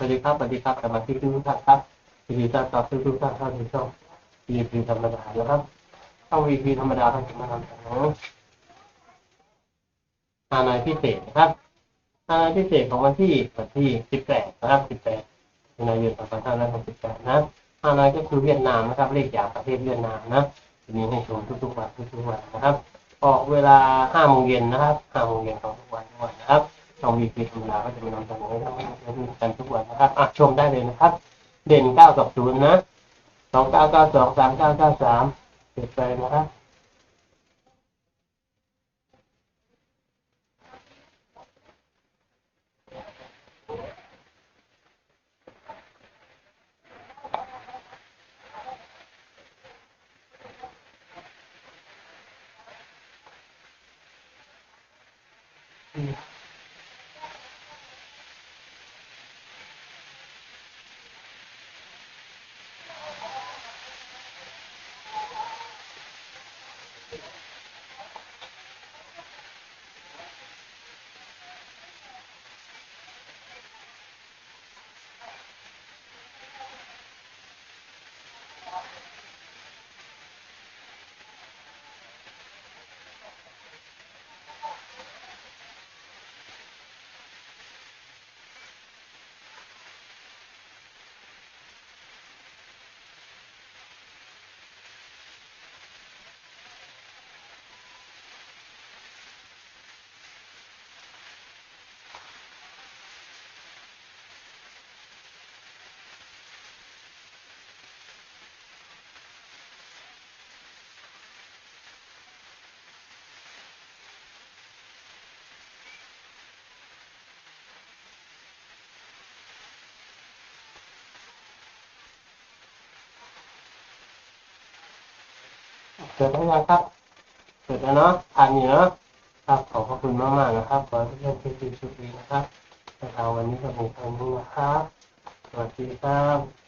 วัสดีครับสวัสดีครับสมาชิกทุกท่านครับยินดีต้อนรับทุกทุกท่านเข้าสู่ช่อง VP ธรรมดานะครับช่อง VP ธรรมดาท่านจะมานำเสนอฮานอยพิเศษนะครับฮานอยพิเศษของวันที่วันที่ 18 นะครับ 18มีนาคม2568นะฮานอยก็คือเวียดนามนะครับเลขจากประเทศเวียดนามนะทีนี้ให้ชมทุกๆวันทุกๆวันนะครับออกเวลา5โมงเย็นนะครับ5โมงเย็นของทุกวันทุกวันนะครับช่องวีพีธรรมดาก็จะมานำเสนอให้ท่านผู้ชมกันทุกวัน นะครับอะชมได้เลยนะครับ เด่นเก้ากับศูนย์นะสองเก้าเก้าสองสามเก้าเก้าสามเปลี่ยนไปนะครับเสร็จแล้วยังครับ เสร็จแล้วเนาะทานอยู่เนาะครับ ขอบพระคุณมากๆนะครับ ขอให้ทุกท่านเป็นสุขดีนะครับในทางวันนี้ก็เป็นทานี้นะครับ สวัสดีครับ